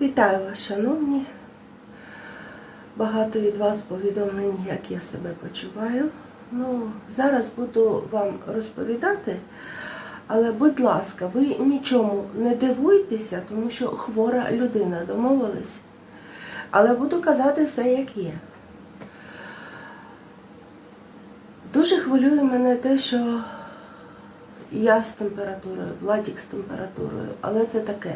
Вітаю вас, шановні. Багато від вас повідомлень, як я себе почуваю. Ну, зараз буду вам розповідати, але, будь ласка, ви нічому не дивуйтеся, тому що хвора людина домовились. Але буду казати все, як є. Дуже хвилює мене те, що я з температурою, Владік з температурою, але це таке.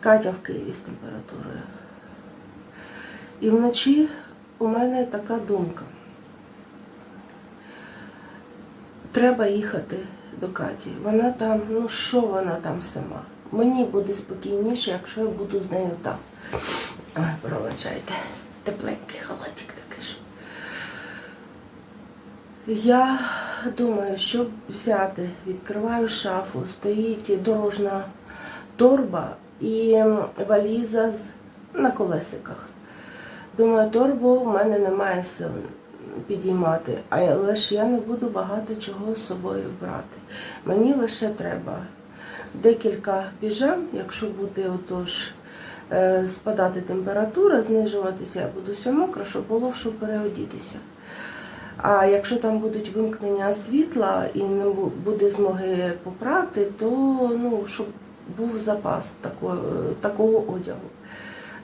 Катя в Києві з температурою. І вночі у мене така думка. Треба їхати до Каті. Вона там, ну що вона там сама? Мені буде спокійніше, якщо я буду з нею там. Пробачайте. Тепленький халатик такий. що. Я думаю, щоб взяти, відкриваю шафу, стоїть дорожна торба і валіза з, на колесиках. Думаю, торбу в мене немає сил підіймати, але ж я не буду багато чого з собою брати. Мені лише треба декілька піжам, якщо буде отож е, спадати температура, знижуватися, я буду все мокро, щоб було в що переодітися. А якщо там будуть вимкнення світла і не буде змоги попрати, то ну, щоб був запас такого, такого одягу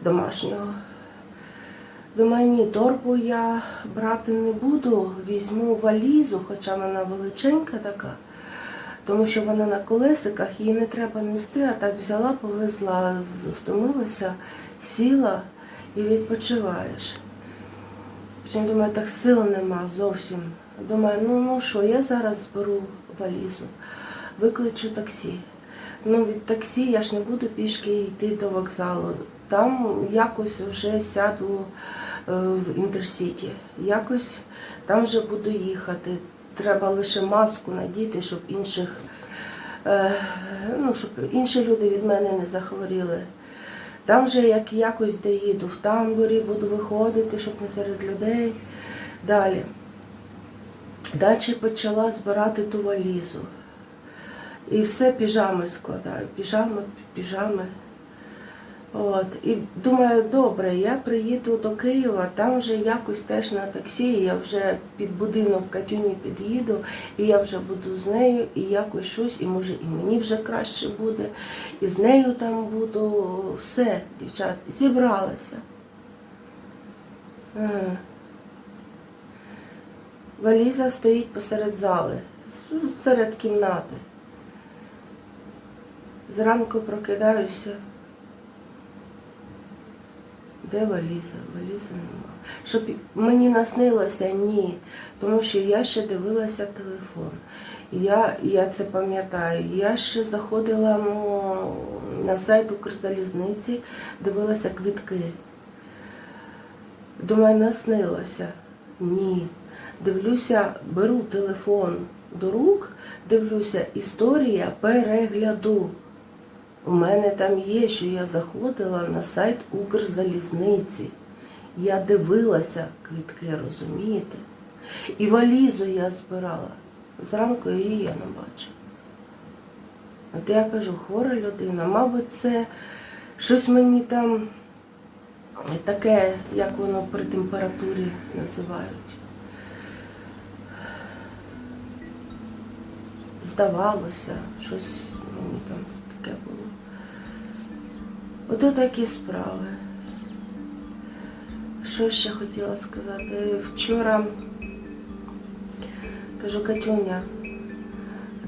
домашнього. Думаю, ні, торбу я брати не буду, візьму валізу, хоча вона величенька така, тому що вона на колесиках, її не треба нести, а так взяла, повезла, втомилася, сіла і відпочиваєш. Потім думаю, так сил нема зовсім. Думаю, ну ну що, я зараз зберу валізу, викличу таксі. Ну, від таксі я ж не буду пішки йти до вокзалу. Там якось вже сяду е, в інтерсіті. Якось там вже буду їхати. Треба лише маску надіти, щоб інших, е, ну, щоб інші люди від мене не захворіли. Там вже як якось доїду, в тамбурі буду виходити, щоб не серед людей. Далі. Далі почала збирати ту валізу. І все піжами складаю. Піжами, піжами. От. І думаю, добре, я приїду до Києва, там вже якось теж на таксі, я вже під будинок Катюні під'їду, і я вже буду з нею, і якось щось, і може і мені вже краще буде, і з нею там буду. Все, дівчат, зібралася. Е. Валіза стоїть посеред зали, серед кімнати. Зранку прокидаюся. Де валіза? Валіза нема. Щоб мені наснилося, ні. Тому що я ще дивилася телефон. Я, я це пам'ятаю. Я ще заходила на сайт Укрзалізниці, дивилася квітки. Думаю, наснилося. Ні. Дивлюся, беру телефон до рук, дивлюся, історія перегляду. У мене там є, що я заходила на сайт Укрзалізниці. Я дивилася квітки, розумієте? І валізу я збирала. Зранку її я не бачу. От я кажу, хвора людина, мабуть, це щось мені там таке, як воно при температурі називають. Здавалося, щось мені там таке було. Ото такі справи. Що ще хотіла сказати? Вчора кажу, Катюня,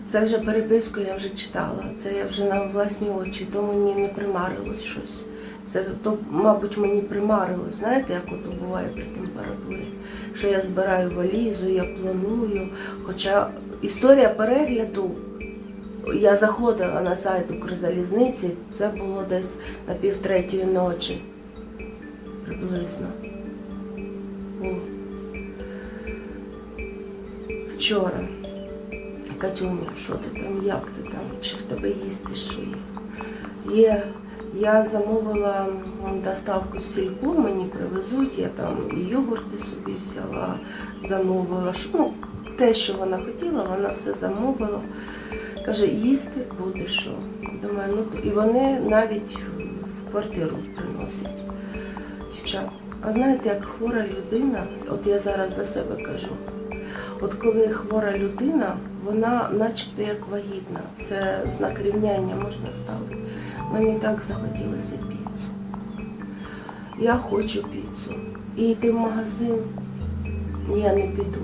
це вже переписку я вже читала, це я вже на власні очі, то мені не примарилось щось. Це то, мабуть, мені примарилось, знаєте, як ото буває при температурі, що я збираю валізу, я планую. Хоча історія перегляду я заходила на сайт Укрзалізниці, це було десь на півтретьої ночі. Приблизно. О. Вчора. Катюня, що ти там, як ти там, чи в тебе їсти що є? Є. Я замовила доставку з сільпо, мені привезуть, я там і йогурти собі взяла, замовила. Ну, те, що вона хотіла, вона все замовила. Каже, їсти буде що. Думаю, ну і вони навіть в квартиру приносять. Дівчат, а знаєте, як хвора людина, от я зараз за себе кажу. От коли хвора людина, вона начебто як вагітна. Це знак рівняння можна ставити. Мені так захотілося піцу. Я хочу піцу. І йти в магазин я не піду.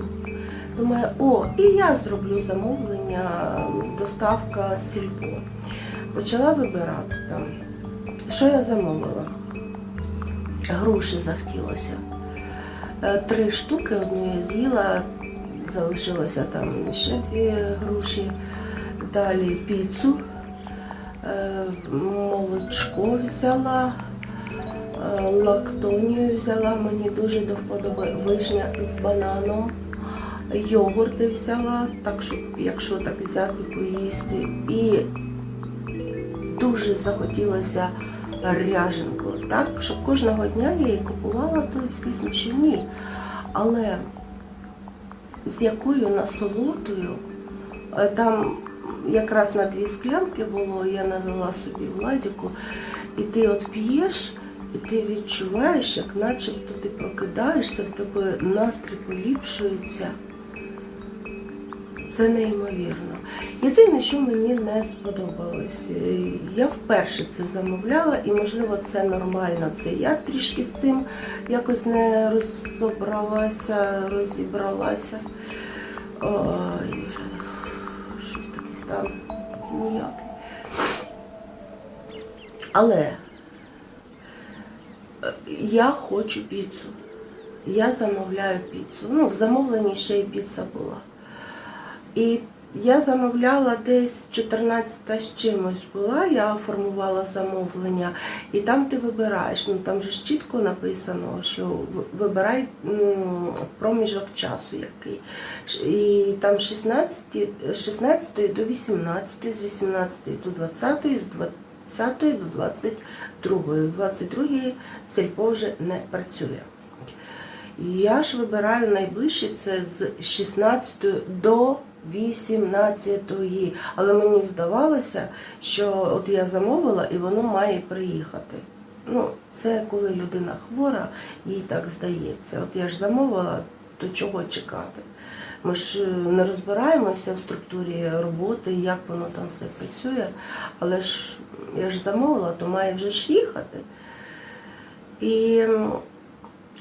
Думаю, о, і я зроблю замовлення, доставка з сільпо. Почала вибирати там. Що я замовила? Груші захотілося. Е, Три штуки, одну я з'їла, залишилося там ще дві груші. Далі піцу, е, молочко взяла, е, лактонію взяла, мені дуже до вподоби вишня з бананом. Йогурти взяла, так щоб, якщо так взяти, поїсти. І дуже захотілося ряженку, так, щоб кожного дня я її купувала, то звісно, ще ні. Але з якою насолодою, е, там якраз на дві склянки було, я налила собі владіку, і ти от п'єш, і ти відчуваєш, як начебто ти прокидаєшся, в тебе настрій поліпшується. Це неймовірно. Єдине, що мені не сподобалось, е, я вперше це замовляла, і можливо це нормально. Це я трішки з цим якось не розібралася, розібралася. Ой, щось такий стан ніякий. Але е, я хочу піцу. Я замовляю піцу. Ну, в замовленні ще й піца була. І я замовляла десь 14 з чимось була, я оформувала замовлення, і там ти вибираєш. Ну там же ж чітко написано, що вибирай м, проміжок часу який. І там 16, 16 до 18, з 18 до 20, з 20 до 22. В 22 сельпо вже не працює. Я ж вибираю найближче це з 16 до 18. Але мені здавалося, що от я замовила і воно має приїхати. Ну, це коли людина хвора, їй так здається. От я ж замовила, то чого чекати? Ми ж е, не розбираємося в структурі роботи, як воно там все працює, але ж я ж замовила, то має вже ж їхати. І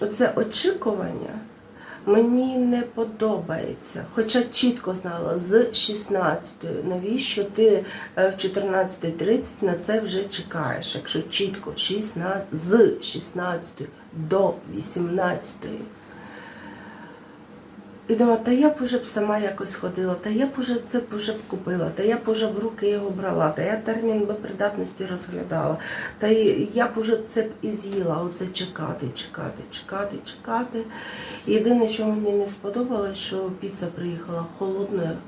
оце очікування мені не подобається. Хоча чітко знала з 16 навіщо ти е, в 14.30 на це вже чекаєш, якщо чітко 16, з 16 до 18. І думаю, та я б уже б сама якось ходила, та я б уже це б уже б купила, та я б уже в руки його брала, та я термін би придатності розглядала, та я б уже це б і з'їла, оце чекати, чекати, чекати, чекати. Єдине, що мені не сподобалось, що піца приїхала холодною,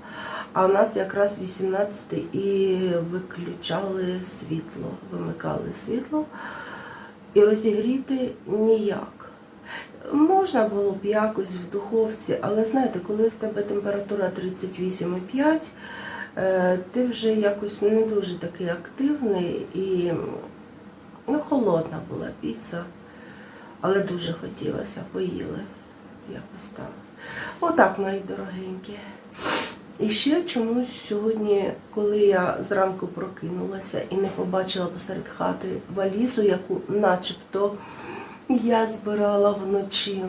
а у нас якраз 18 і виключали світло, вимикали світло і розігріти ніяк. Можна було б якось в духовці, але знаєте, коли в тебе температура 38,5, е, ти вже якось не дуже такий активний і ну, холодна була піца, але дуже хотілося, поїли якось так. Отак, мої дорогенькі. І ще чомусь сьогодні, коли я зранку прокинулася і не побачила посеред хати валізу, яку начебто я збирала вночі.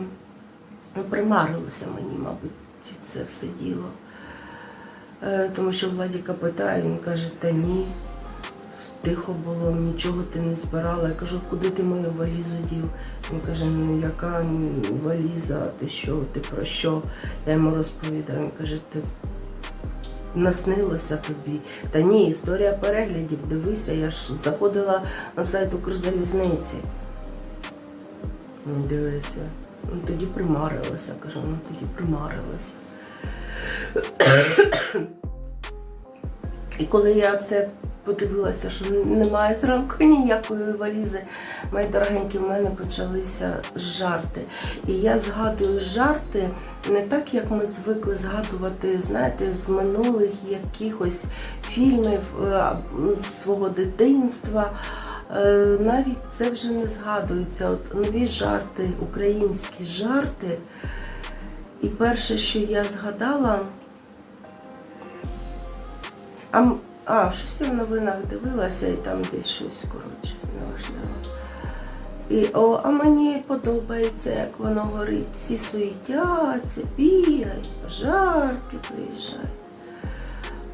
Ну, примарилося мені, мабуть, це все діло. Е, Тому що Владіка питає, він каже, та ні, тихо було, нічого ти не збирала. Я кажу, куди ти мою валізу дів? Він каже, ну яка валіза, ти що, ти про що? Я йому розповідаю. Він каже, ти наснилося тобі. Та ні, історія переглядів, дивися, я ж заходила на сайт Укрзалізниці. Ну, Дивися. Ну, тоді примарилася, кажу, ну тоді примарилася. І коли я це подивилася, що немає зранку ніякої валізи, мої дорогенькі, в мене почалися жарти. І я згадую жарти не так, як ми звикли згадувати, знаєте, з минулих якихось фільмів е, з свого дитинства. Е, Навіть це вже не згадується. От нові жарти, українські жарти. І перше, що я згадала, а, а щось я в новинах дивилася, і там десь щось, коротше, неважливо. І, о, а мені подобається, як воно горить. Всі суетяться, бігають, пожарки приїжджають.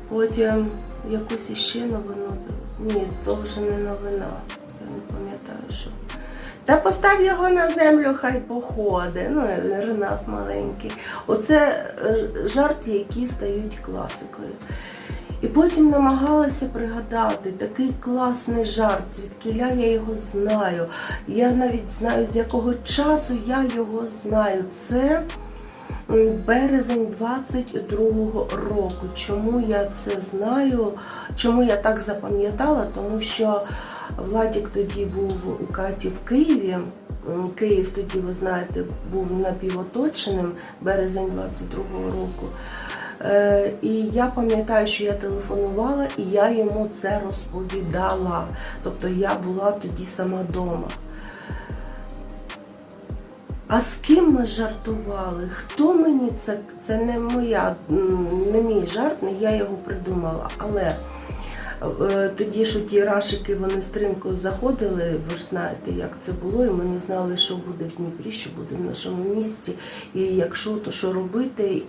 Потім якусь іще новину. Ні, то вже не новина. Я не пам'ятаю, що. Та постав його на землю, хай походить. Ну, Ренат маленький. Оце е, жарти, які стають класикою. І потім намагалася пригадати такий класний жарт, звідкиля я його знаю. Я навіть знаю, з якого часу я його знаю. Це березень 22-го року. Чому я це знаю? Чому я так запам'ятала? Тому що Владік тоді був у Каті в Києві. Київ тоді, ви знаєте, був напівоточеним березень 22-го року. Е, І я пам'ятаю, що я телефонувала і я йому це розповідала. Тобто я була тоді сама вдома. А з ким ми жартували? Хто мені це? Це не моя, не мій жарт, не я його придумала. Але е, тоді ж ті рашики вони стрімко заходили, ви ж знаєте, як це було, і ми не знали, що буде в Дніпрі, що буде в нашому місті, і якщо, то що робити.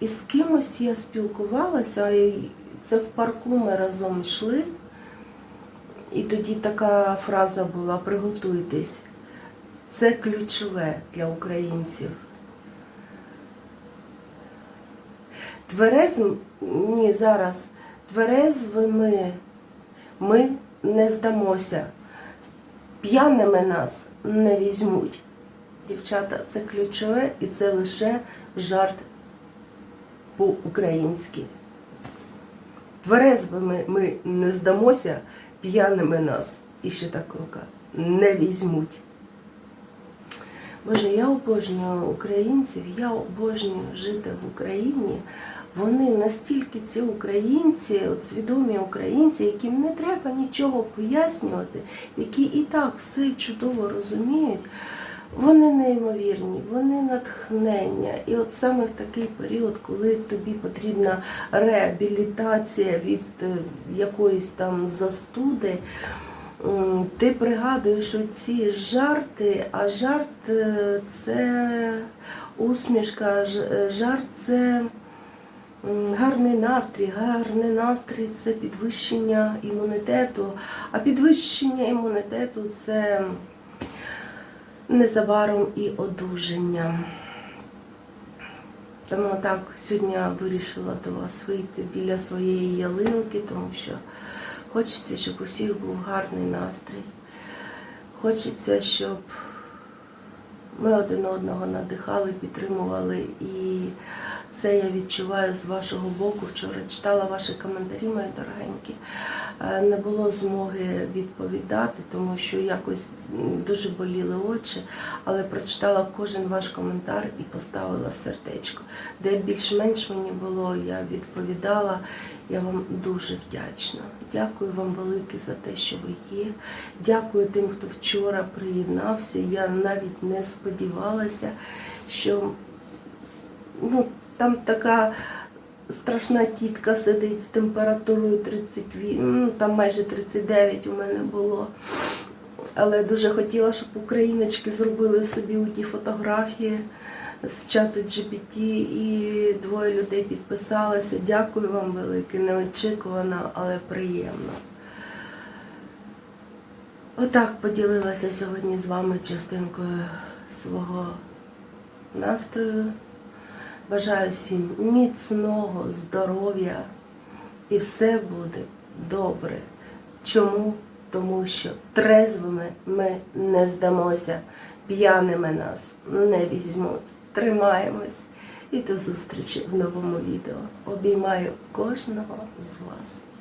І з кимось я спілкувалася, і це в парку ми разом йшли. І тоді така фраза була: приготуйтесь. Це ключове для українців. Тверезм, ні, зараз тверезвими ми не здамося. П'яними нас не візьмуть. Дівчата, це ключове і це лише жарт по-українськи. Тверезвими ми не здамося, п'яними нас і ще так рука не візьмуть. Боже, я обожнюю українців, я обожнюю жити в Україні. Вони настільки ці українці, от свідомі українці, яким не треба нічого пояснювати, які і так все чудово розуміють. Вони неймовірні, вони натхнення. І от саме в такий період, коли тобі потрібна реабілітація від е, якоїсь там застуди, ти пригадуєш оці жарти, а жарт е, це усмішка, е, жарт це гарний настрій. Гарний настрій це підвищення імунітету, а підвищення імунітету це незабаром і одужання. Тому так, сьогодні вирішила до вас вийти біля своєї ялинки, тому що хочеться, щоб у всіх був гарний настрій. Хочеться, щоб ми один одного надихали, підтримували. І це я відчуваю з вашого боку. Вчора читала ваші коментарі, мої дорогенькі. Е, Не було змоги відповідати, тому що якось дуже боліли очі, але прочитала кожен ваш коментар і поставила сердечко. Де більш-менш мені було, я відповідала. Я вам дуже вдячна. Дякую вам велике за те, що ви є. Дякую тим, хто вчора приєднався. Я навіть не сподівалася, що ну, там така страшна тітка сидить з температурою 38, ну, там майже 39 у мене було. Але дуже хотіла, щоб україночки зробили собі у ті фотографії з чату GPT і двоє людей підписалися. Дякую вам велике, неочікувано, але приємно. Отак поділилася сьогодні з вами частинкою свого настрою. Бажаю всім міцного здоров'я і все буде добре. Чому? Тому що трезвими ми не здамося, п'яними нас не візьмуть. Тримаємось і до зустрічі в новому відео. Обіймаю кожного з вас.